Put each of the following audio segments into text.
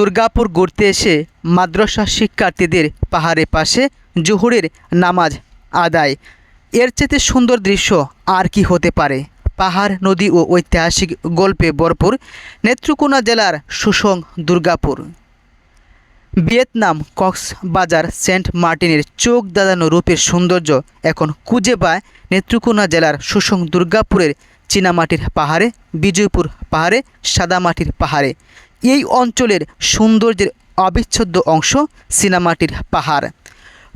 দুর্গাপুর ঘুরতে এসে মাদ্রাসা শিক্ষার্থীদের পাহাড়ে পাশে জোহরের নামাজ আদায়। এর চেয়ে সুন্দর দৃশ্য আর কি হতে পারে? পাহাড়, নদী ও ঐতিহাসিক গল্পে ভরপুর নেত্রকোনা জেলার সুসং দুর্গাপুর। ভিয়েতনাম কক্সবাজার সেন্ট মার্টিনের চোখ দাদানো রূপের সৌন্দর্য এখন খুঁজে পায় নেত্রকোনা জেলার সুসং দুর্গাপুরের চীনামাটির পাহাড়ে, বিজয়পুর পাহাড়ে, সাদামাটির পাহাড়ে। এই অঞ্চলের সৌন্দর্যের অবিচ্ছেদ্য অংশ চীনামাটির পাহাড়।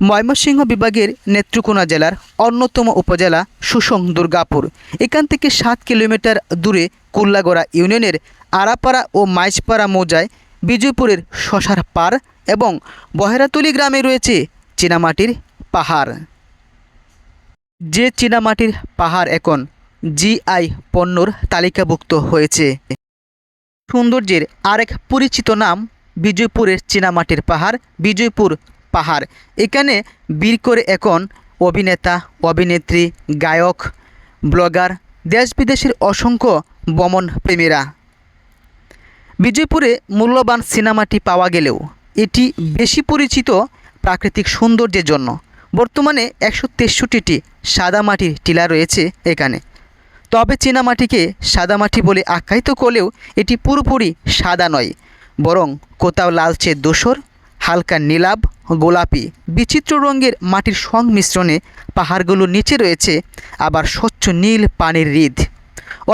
ময়মনসিংহ বিভাগের নেত্রকোনা জেলার অন্যতম উপজেলা সুসং দুর্গাপুর। এখান থেকে সাত কিলোমিটার দূরে কুল্লাগড়া ইউনিয়নের আরাপাড়া ও মাইজপাড়া মৌজায় বিজয়পুরের শশার পার এবং বহেরাতলি গ্রামে রয়েছে চীনামাটির পাহাড়। যে চীনামাটির পাহাড় এখন জিআই পণ্যর তালিকাভুক্ত হয়েছে। সৌন্দর্যের আরেক পরিচিত নাম বিজয়পুরের চীনামাটির পাহাড়, বিজয়পুর পাহাড়। এখানে বীর করে এখন অভিনেতা, অভিনেত্রী, গায়ক, ব্লগার দেশ বিদেশের অসংখ্য বমন প্রেমীরা। বিজয়পুরে মূল্যবান সিনেমাটি পাওয়া গেলেও এটি বেশি পরিচিত প্রাকৃতিক সৌন্দর্যের জন্য। বর্তমানে একশো তেষট্টিটি সাদামাটির টিলা রয়েছে এখানে। তবে চীনামাটিকে সাদামাটি বলে আখ্যায়িত করলেও এটি পুরোপুরি সাদা নয়, বরং কোথাও লালচে দোসর, হালকা নীলাভ, গোলাপি, বিচিত্র রঙের মাটির সংমিশ্রণে পাহাড়গুলোর নিচে রয়েছে আবার স্বচ্ছ নীল পানির হৃদ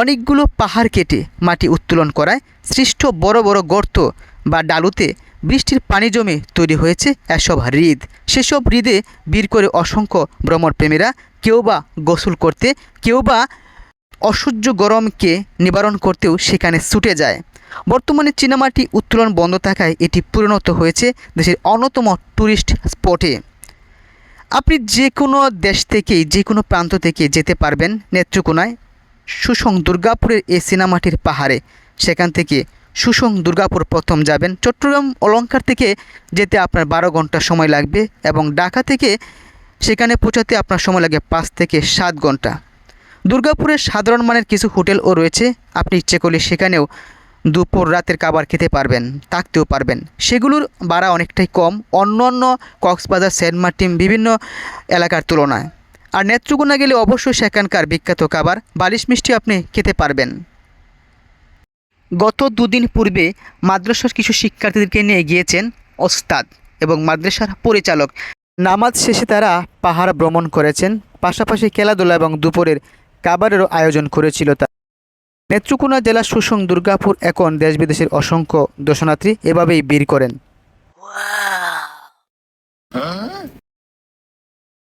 অনেকগুলো পাহাড় কেটে মাটি উত্তোলন করায় সৃষ্ট বড় বড় গর্ত বা ডালুতে বৃষ্টির পানি জমে তৈরি হয়েছে এসব হৃদ সেসব হৃদে বীর করে অসংখ্য ভ্রমণপ্রেমীরা কেউ বা গোসল করতে, কেউ বা অসহ্য গরমকে নিবারণ করতেও সেখানে ছুটে যায়। বর্তমানে চীনামাটি উত্তোলন বন্ধ থাকায় এটি পরিণত হয়েছে দেশের অন্যতম ট্যুরিস্ট স্পটে। আপনি যে কোনো দেশ থেকেই যে কোনো প্রান্ত থেকে যেতে পারবেন নেত্রকোনায়। সুসং দুর্গাপুরের এই সিনেমাটির পাহাড়ে। সেখান থেকে সুসং দুর্গাপুর প্রথম যাবেন। চট্টগ্রাম অলঙ্কার থেকে যেতে আপনার বারো ঘণ্টা সময় লাগবে এবং ঢাকা থেকে সেখানে পৌঁছাতে আপনার সময় লাগে পাঁচ থেকে সাত ঘণ্টা। দুর্গাপুরের সাধারণ মানের কিছু হোটেলও রয়েছে। আপনি ইচ্ছে করলে সেখানেও দুপুর রাতের খাবার খেতে পারবেন, থাকতেও পারবেন। সেগুলোর ভাড়া অনেকটাই কম। অন্য অন্য কক্সবাজার, সেন্ট মার্টিন, বিভিন্ন এলাকার তুলনায়। আর নেত্রকোনা গেলে অবশ্যই সেখানকার বিখ্যাত খাবার। বালিশ মিষ্টি আপনি খেতে পারবেন। গত দুদিন পূর্বে মাদ্রাসার কিছু শিক্ষার্থীদেরকে নিয়ে গিয়েছেন ওস্তাদ এবং মাদ্রাসার পরিচালক। নামাজ শেষে তারা পাহাড় ভ্রমণ করেছেন। পাশাপাশি খেলাধুলা এবং দুপুরের খাবারেরও আয়োজন করেছিল তা। নেত্রকোনা জেলার সুসং দুর্গাপুর এখন দেশ বিদেশের অসংখ্য দর্শনার্থী এভাবেই বীর করেন।